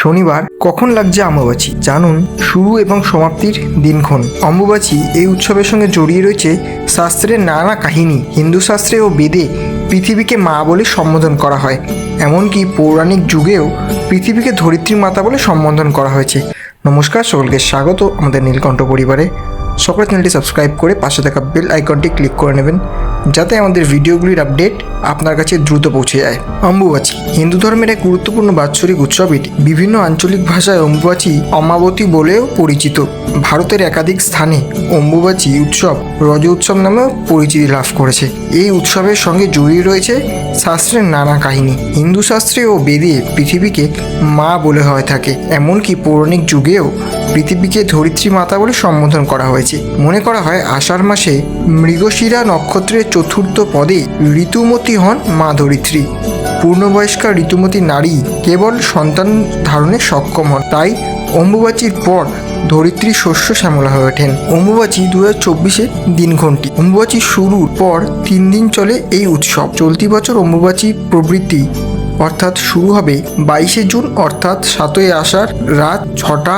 শনিবার কখন লাগছে অম্বুবাচী? জানুন, শুরু এবং সমাপ্তির দিনক্ষণ। অম্বুবাচী এই উৎসবের সঙ্গে জড়িয়ে রয়েছে শাস্ত্রের নানা কাহিনী, হিন্দু শাস্ত্রে ও বেদে পৃথিবীকে মা বলে সম্বোধন করা হয়। এমনকি পৌরাণিক যুগেও পৃথিবীকে ধরিত্রী মাতা বলে সম্বোধন করা হয়েছে। নমস্কার, সকলকে স্বাগত আমাদের নীলকণ্ঠ পরিবারে। সকলে চ্যানেলটি সাবস্ক্রাইব করে পাশে থাকা বেল আইকনটি ক্লিক করে নেবেন। যাতে আমাদের ভিডিওগুলির আপডেট আপনার কাছে দ্রুত পৌঁছে যায়। অম্বুবাচী, হিন্দু ধর্মের এক গুরুত্বপূর্ণ বাৎসরিক উৎসব এটি। বিভিন্ন আঞ্চলিক ভাষায় অম্বুবাচী অমাবতী বলেও পরিচিত। ভারতের একাধিক স্থানে অম্বুবাচী উৎসব রজ উৎসব নামেও পরিচিতি লাভ করেছে। এই উৎসবের সঙ্গে জড়িয়ে রয়েছে শাস্ত্রের নানা কাহিনী। হিন্দু শাস্ত্রে ও বেদে পৃথিবীকে মা বলে হয়ে থাকে। এমনকি পৌরাণিক যুগেও পৃথিবীকে ধরিত্রী মাতা বলে সম্বোধন করা হয়েছে। মনে করা হয়, আষাঢ় মাসে মৃগশিরা নক্ষত্রের চতুর্থ পদে ঋতুমতী হন মা ধরিত্রী। পূর্ণবয়স্কা ঋতুমতী নারী কেবল সন্তান ধারণে সক্ষম হন। তাই অম্বুবাচীর পর ধরিত্রী শস্য শ্যামলা হয়ে ওঠেন। অম্বুবাচী দু হাজার চব্বিশের দিনঘণ্টি। অম্বুবাচী শুরুর পর তিন দিন চলে এই উৎসব। চলতি বছর অম্বুবাচী প্রবৃত্তি অর্থাৎ শুরু হবে বাইশে জুন, অর্থাৎ সাতই আষাঢ় রাত ছটা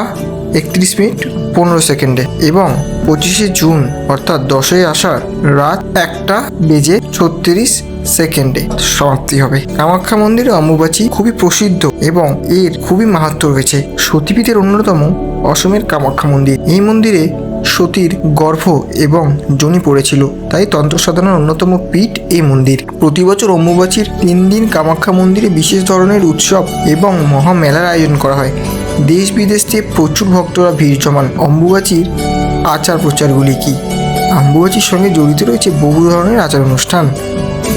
একত্রিশ মিনিট পনেরো সেকেন্ডে এবং পঁচিশে জুন, অর্থাৎ দশই আষাঢ় রাত একটা বেজে ছত্রিশ সেকেন্ডে সমাপ্তি হবে। কামাখ্যা মন্দিরে অম্বুবাচী খুবই প্রসিদ্ধ এবং এর খুবই মাহাত্ম রয়েছে। সতীপীঠের অন্যতম অসমের কামাখ্যা মন্দির। এই মন্দিরে সতীর গর্ভ এবং জনি পড়েছিল, তাই তন্ত্র সাধনার অন্যতম পীঠ এই মন্দির। প্রতি বছর অম্বুবাচীর তিন দিন কামাখ্যা মন্দিরে বিশেষ ধরনের উৎসব এবং মহামেলার আয়োজন করা হয়। দেশ বিদেশ থেকে প্রচুর ভক্তরা ভিড় জমান অম্বুবাচীর আচার প্রচারগুলি কি? অম্বুবাচীর সঙ্গে জড়িত রয়েছে বহু ধরনের আচার অনুষ্ঠান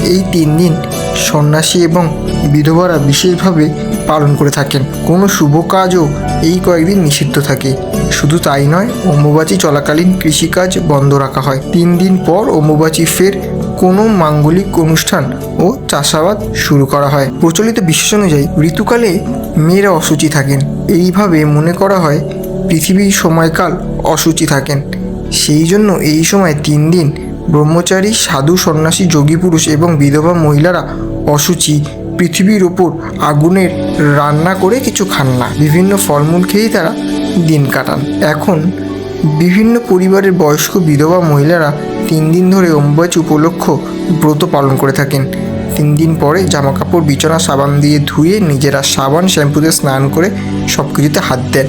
এই তিন দিন সন্ন্যাসী এবং বিধবারা বিশেষভাবে পালন করে থাকেন। কোনো শুভ কাজও এই কয়েকদিন নিষিদ্ধ থাকে। শুধু তাই নয়, অম্বুবাচী চলাকালীন কৃষিকাজ বন্ধ রাখা হয়। তিন দিন পর অম্বুবাচী ফের কোনো মাঙ্গলিক অনুষ্ঠান ও চাষাবাদ শুরু করা হয়। প্রচলিত বিশ্বাস অনুযায়ী ঋতুকালে মেয়েরা অসুচি থাকেন। এইভাবে মনে করা হয় পৃথিবীর সময়কাল অসুচি থাকেন। সেই জন্য এই সময় তিন দিন ব্রহ্মচারী, সাধু, সন্ন্যাসী, যোগী পুরুষ এবং বিধবা মহিলারা অসুচি, পৃথিবীর ওপর আগুনের রান্না করে কিছু খান না। বিভিন্ন ফলমূল খেয়েই তারা দিন কাটান। এখন বিভিন্ন পরিবারের বয়স্ক বিধবা মহিলারা তিন দিন ধরে অম্বাচী উপলক্ষ ব্রত পালন করে থাকেন। তিন দিন পরে জামা কাপড় বিছানা, সাবান দিয়ে ধুয়ে নিজেরা সাবান, শ্যাম্পুতে স্নান করে সব কিছুতে হাত দেন।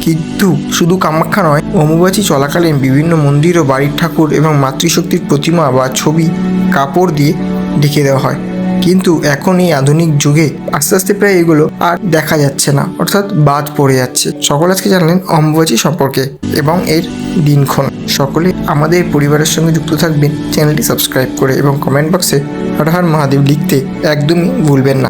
কিন্তু শুধু কামাখ্যা নয়, অম্বুবাচী চলাকালীন বিভিন্ন মন্দির ও বাড়ির ঠাকুর এবং মাতৃশক্তির প্রতিমা বা ছবি, কাপড় দিয়ে ঢেকে দেওয়া হয়। কিন্তু এখন এই আধুনিক যুগে আস্তে আস্তে প্রায় এগুলো আর দেখা যাচ্ছে না, অর্থাৎ বাদ পড়ে যাচ্ছে। সকল আজকে জানলেন অম্বুবাচী সম্পর্কে এবং এর দিনক্ষণ। সকলে আমাদের পরিবারের সঙ্গে যুক্ত থাকবেন, চ্যানেলটি সাবস্ক্রাইব করে এবং কমেন্ট বক্সে হরহর হর মহাদেব লিখতে একদমই ভুলবেন না।